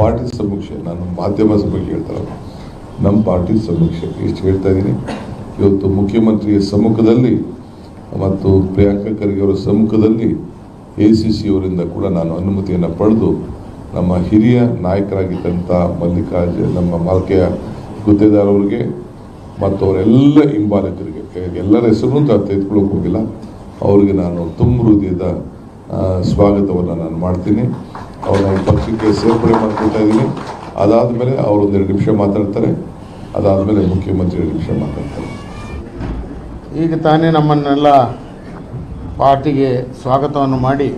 Party ಸಮೀಕ್ಷೆ, ನಾನು ಮಾಧ್ಯಮ ಸಮೀಕ್ಷೆ ಹೇಳ್ತಾರಲ್ಲ ನಮ್ಮ ಪಾರ್ಟಿ ಸಮೀಕ್ಷೆ, ಇಷ್ಟು ಹೇಳ್ತಾ ಇದ್ದೀನಿ ಇವತ್ತು ಮುಖ್ಯಮಂತ್ರಿಯ ಸಮ್ಮುಖದಲ್ಲಿ ಮತ್ತು ಪ್ರಿಯಾಂಕಾ ಖರ್ಗೆ ಅವರ ಸಮ್ಮುಖದಲ್ಲಿ ಎ ಸಿ ಸಿ ಅವರಿಂದ ಕೂಡ ನಾನು ಅನುಮತಿಯನ್ನು ಪಡೆದು ನಮ್ಮ ಹಿರಿಯ ನಾಯಕರಾಗಿದ್ದಂಥ ಮಲ್ಲಿಕಾರ್ಜುನ್, ನಮ್ಮ ಮಾಲ್ಕೆಯ ಗುತ್ತೇದಾರ್ ಅವರಿಗೆ ಮತ್ತು ಅವರೆಲ್ಲ ಹಿಂಬಾಲಕರಿಗೆ ಎಲ್ಲರ ಹೆಸರು ತೆಗೆದುಕೊಳ್ಳೋಕೆ ಹೋಗಿಲ್ಲ. ಅವರಿಗೆ ನಾನು ತುಂಬ ಹೃದಯದ ಸ್ವಾಗತವನ್ನು ನಾನು ಮಾಡ್ತೀನಿ. ಅವ್ರನ್ನ ಈ ಪಕ್ಷಕ್ಕೆ ಸೇರ್ಪಡೆ ಮಾಡ್ಕೊಳ್ತಾ ಇದ್ದೀನಿ ಅದಾದಮೇಲೆ ಅವರು ಒಂದೆರಡು ನಿಮಿಷ ಮಾತಾಡ್ತಾರೆ. ಅದಾದಮೇಲೆ ಮುಖ್ಯಮಂತ್ರಿ ಎರಡು ನಿಮಿಷ ಮಾತಾಡ್ತಾರೆ. ಈಗ ತಾನೇ ನಮ್ಮನ್ನೆಲ್ಲ ಪಾರ್ಟಿಗೆ ಸ್ವಾಗತವನ್ನು ಮಾಡಿ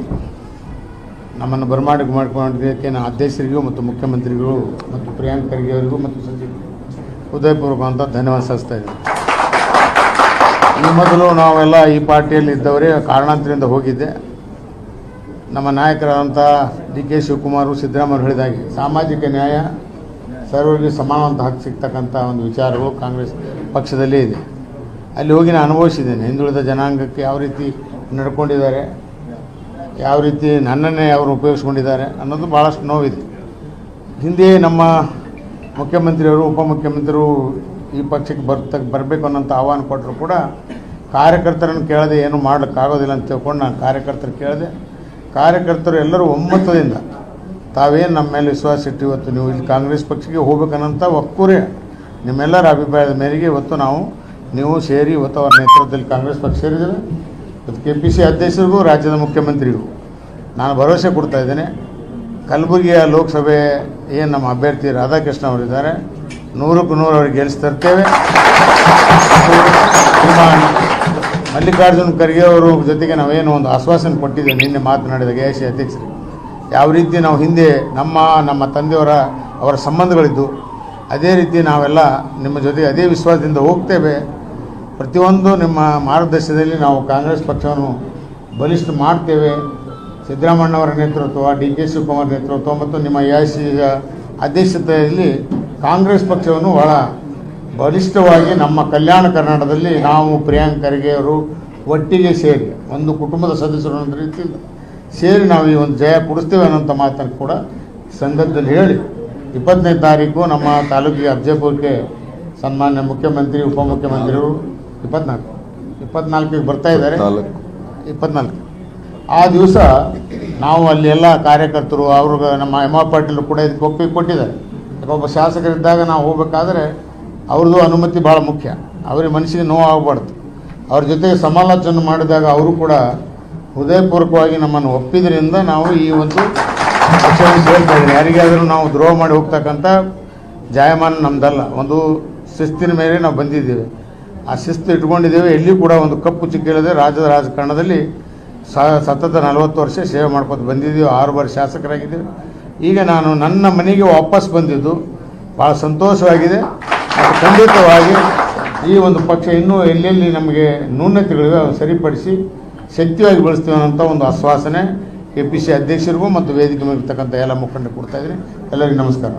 ನಮ್ಮನ್ನು ಬರಮಾಡಿಕೆ ಮಾಡಿಕೊಂಡಿದ್ದಕ್ಕೆ ನಾನು ಅಧ್ಯಕ್ಷರಿಗೂ ಮತ್ತು ಮುಖ್ಯಮಂತ್ರಿಗಳು ಮತ್ತು ಪ್ರಿಯಾಂಕ್ ಖರ್ಗೆ ಅವರಿಗೂ ಮತ್ತು ಸಚಿವ ಹೃದಯಪೂರ್ವಕ ಅಂತ ಧನ್ಯವಾದ ಸಲ್ಲಿಸ್ತಾ ಇದ್ದೀನಿ. ಈ ಮೊದಲು ನಾವೆಲ್ಲ ಈ ಪಾರ್ಟಿಯಲ್ಲಿ ಇದ್ದವರೇ ಕಾರಣಾಂತರಿಂದ ಹೋಗಿದ್ದೆ. ನಮ್ಮ ನಾಯಕರಾದಂಥ ಡಿ ಕೆ ಶಿವಕುಮಾರ್ ಸಿದ್ದರಾಮಯ್ಯ ಹೇಳಿದಾಗೆ, ಸಾಮಾಜಿಕ ನ್ಯಾಯ ಸರ್ವರಿಗೆ ಸಮಾನವಂತ ಹಕ್ಕು ಸಿಗ್ತಕ್ಕಂಥ ಒಂದು ವಿಚಾರವು ಕಾಂಗ್ರೆಸ್ ಪಕ್ಷದಲ್ಲೇ ಇದೆ. ಅಲ್ಲಿ ಹೋಗಿ ನಾನು ಅನುಭವಿಸಿದ್ದೇನೆ, ಹಿಂದುಳಿದ ಜನಾಂಗಕ್ಕೆ ಯಾವ ರೀತಿ ನಡ್ಕೊಂಡಿದ್ದಾರೆ, ಯಾವ ರೀತಿ ನನ್ನನ್ನೇ ಅವರು ಉಪಯೋಗಿಸ್ಕೊಂಡಿದ್ದಾರೆ ಅನ್ನೋದು ಭಾಳಷ್ಟು ನೋವಿದೆ. ಹಿಂದೆ ನಮ್ಮ ಮುಖ್ಯಮಂತ್ರಿಯವರು, ಉಪಮುಖ್ಯಮಂತ್ರಿಯವರು ಈ ಪಕ್ಷಕ್ಕೆ ಬರ್ತ, ಬರಬೇಕು ಅನ್ನೋಂಥ ಆಹ್ವಾನ ಕೊಟ್ಟರು ಕೂಡ ಕಾರ್ಯಕರ್ತರನ್ನು ಕೇಳದೆ ಏನು ಮಾಡೋಕ್ಕಾಗೋದಿಲ್ಲ ಅಂತ ತಿಳ್ಕೊಂಡು ನಾನು ಕಾರ್ಯಕರ್ತರು ಕೇಳಿದೆ ಕಾರ್ಯಕರ್ತರು ಎಲ್ಲರೂ ಒಮ್ಮತದಿಂದ ತಾವೇನು ನಮ್ಮ ಮೇಲೆ ವಿಶ್ವಾಸ ಇಟ್ಟು ಇವತ್ತು ನೀವು ಇಲ್ಲಿ ಕಾಂಗ್ರೆಸ್ ಪಕ್ಷಕ್ಕೆ ಹೋಗ್ಬೇಕನ್ನಂಥ ಒಕ್ಕೂರೇ ನಿಮ್ಮೆಲ್ಲರ ಅಭಿಪ್ರಾಯದ ಮೇರೆಗೆ ಇವತ್ತು ನಾವು, ನೀವು ಸೇರಿ ಇವತ್ತು ಅವರ ನೇತೃತ್ವದಲ್ಲಿ ಕಾಂಗ್ರೆಸ್ ಪಕ್ಷ ಸೇರಿದರೆ ಇವತ್ತು ಕೆ ಪಿ ಸಿ ಅಧ್ಯಕ್ಷರಿಗೂ ರಾಜ್ಯದ ಮುಖ್ಯಮಂತ್ರಿಗೂ ನಾನು ಭರವಸೆ ಕೊಡ್ತಾ ಇದ್ದೇನೆ. ಕಲಬುರಗಿಯ ಲೋಕಸಭೆ ಏನು ನಮ್ಮ ಅಭ್ಯರ್ಥಿ ರಾಧಾಕೃಷ್ಣ ಅವರಿದ್ದಾರೆ. ನೂರಕ್ಕೂ ನೂರು ಅವ್ರಿಗೆ ಗೆಲ್ಲಿಸಿ ತರ್ತೇವೆ ನಿಮ್ಮ ಮಲ್ಲಿಕಾರ್ಜುನ್ ಖರ್ಗೆ ಅವರು ಜೊತೆಗೆ ನಾವೇನು ಒಂದು ಆಶ್ವಾಸನೆ ಕೊಟ್ಟಿದ್ದೇವೆ. ನಿನ್ನೆ ಮಾತನಾಡಿದ ಎ ಸಿ ಅಧ್ಯಕ್ಷರಿಗೆ ಯಾವ ರೀತಿ ನಾವು ಹಿಂದೆ ನಮ್ಮ ನಮ್ಮ ತಂದೆಯವರ, ಅವರ ಸಂಬಂಧಗಳಿದ್ದು, ಅದೇ ರೀತಿ ನಾವೆಲ್ಲ ನಿಮ್ಮ ಜೊತೆಗೆ ಅದೇ ವಿಶ್ವಾಸದಿಂದ ಹೋಗ್ತೇವೆ. ಪ್ರತಿಯೊಂದು ನಿಮ್ಮ ಮಾರ್ಗದರ್ಶನದಲ್ಲಿ ನಾವು ಕಾಂಗ್ರೆಸ್ ಪಕ್ಷವನ್ನು ಬಲಿಷ್ಠ ಮಾಡ್ತೇವೆ. ಸಿದ್ದರಾಮಣ್ಣವರ ನೇತೃತ್ವ, ಡಿ ಕೆ ಶಿವಕುಮಾರ್ ನೇತೃತ್ವ ಮತ್ತು ನಿಮ್ಮ ಎ ಐ ಸಿ ಅಧ್ಯಕ್ಷತೆಯಲ್ಲಿ ಕಾಂಗ್ರೆಸ್ ಪಕ್ಷವನ್ನು ಬಹಳ ಬಲಿಷ್ಠವಾಗಿ ನಮ್ಮ ಕಲ್ಯಾಣ ಕರ್ನಾಟಕದಲ್ಲಿ ನಾವು ಪ್ರಿಯಾಂಕ್ ಖರ್ಗೆ ಅವರು ಒಟ್ಟಿಗೆ ಸೇರಿ ಒಂದು ಕುಟುಂಬದ ಸದಸ್ಯರು ಅನ್ನೋ ರೀತಿಯಿಂದ ಸೇರಿ ನಾವು ಈ ಒಂದು ಜಯ ಕೊಡಿಸ್ತೇವೆ ಅನ್ನೋಂಥ ಮಾತನ್ನು ಕೂಡ ಸಂದರ್ಭದಲ್ಲಿ ಹೇಳಿ ಇಪ್ಪತ್ತನೇ ತಾರೀಕು ನಮ್ಮ ತಾಲೂಕಿಗೆ ಅಫಜಲ್ಪುರಕ್ಕೆ ಸನ್ಮಾನ್ಯ ಮುಖ್ಯಮಂತ್ರಿ ಉಪಮುಖ್ಯಮಂತ್ರಿಗಳು ಇಪ್ಪತ್ನಾಲ್ಕು ಇಪ್ಪತ್ನಾಲ್ಕಿಗೆ ಬರ್ತಾ ಇದ್ದಾರೆ. ನಾಲ್ಕು ಇಪ್ಪತ್ನಾಲ್ಕು. ಆ ದಿವಸ ನಾವು ಅಲ್ಲಿ ಎಲ್ಲ ಕಾರ್ಯಕರ್ತರು ಅವ್ರಿಗೆ ನಮ್ಮ ಎಂ ಆರ್ ಪಾಟೀಲ್ ಕೂಡ ಇದಕ್ಕೆ ಒಪ್ಪಿಗೆ ಕೊಟ್ಟಿದ್ದಾರೆ. ಒಬ್ಬ ಶಾಸಕರಿದ್ದಾಗ ನಾವು ಹೋಗ್ಬೇಕಾದ್ರೆ ಅವ್ರದ್ದು ಅನುಮತಿ ಭಾಳ ಮುಖ್ಯ. ಅವ್ರಿಗೆ ಮನಸ್ಸಿಗೆ ನೋವು ಆಗಬಾರ್ದು ಅವ್ರ ಜೊತೆಗೆ ಸಮಾಲೋಚನೆ ಮಾಡಿದಾಗ ಅವರು ಕೂಡ ಹೃದಯಪೂರ್ವಕವಾಗಿ ನಮ್ಮನ್ನು ಒಪ್ಪಿದ್ರಿಂದ ನಾವು ಈ ಒಂದು ಪಕ್ಷವನ್ನು ಯಾರಿಗಾದರೂ ನಾವು ದ್ರೋಹ ಮಾಡಿ ಹೋಗ್ತಕ್ಕಂಥ ಜಾಯಮಾನ ನಮ್ಮದಲ್ಲ ಒಂದು ಶಿಸ್ತಿನ ಮೇಲೆ ನಾವು ಬಂದಿದ್ದೇವೆ. ಆ ಶಿಸ್ತು ಇಟ್ಕೊಂಡಿದ್ದೇವೆ. ಎಲ್ಲಿ ಕೂಡ ಒಂದು ಕಪ್ಪು ಚಿಕ್ಕಿಲ್ಲದೆ ರಾಜ್ಯದ ರಾಜಕಾರಣದಲ್ಲಿ ಸತತ ನಲವತ್ತು ವರ್ಷ ಸೇವೆ ಮಾಡ್ಕೊತ ಬಂದಿದ್ದೀವಿ. ಆರು ಬಾರಿ ಶಾಸಕರಾಗಿದ್ದೇವೆ. ಈಗ ನಾನು ನನ್ನ ಮನೆಗೆ ವಾಪಸ್ ಬಂದಿದ್ದು ಭಾಳ ಸಂತೋಷವಾಗಿದೆ. ಖಂಡಿತವಾಗಿ ಈ ಒಂದು ಪಕ್ಷ ಇನ್ನೂ ಎಲ್ಲೆಲ್ಲಿ ನಮಗೆ ನ್ಯೂನತೆಗಳಿವೆ ಅದನ್ನು ಸರಿಪಡಿಸಿ ಶಕ್ತಿಯಾಗಿ ಬೆಳೆಸ್ತೀವಿ ಅನ್ನೋಂಥ ಒಂದು ಆಶ್ವಾಸನೆ ಎ ಪಿ ಸಿ ಅಧ್ಯಕ್ಷರಿಗೂ ಮತ್ತು ವೇದಿಕೆ ಮೇಲೆ ಇರ್ತಕ್ಕಂಥ ಎಲ್ಲ ಮುಖಂಡರು ಕೊಡ್ತಾ ಇದ್ದೀನಿ. ಎಲ್ಲರಿಗೂ ನಮಸ್ಕಾರ.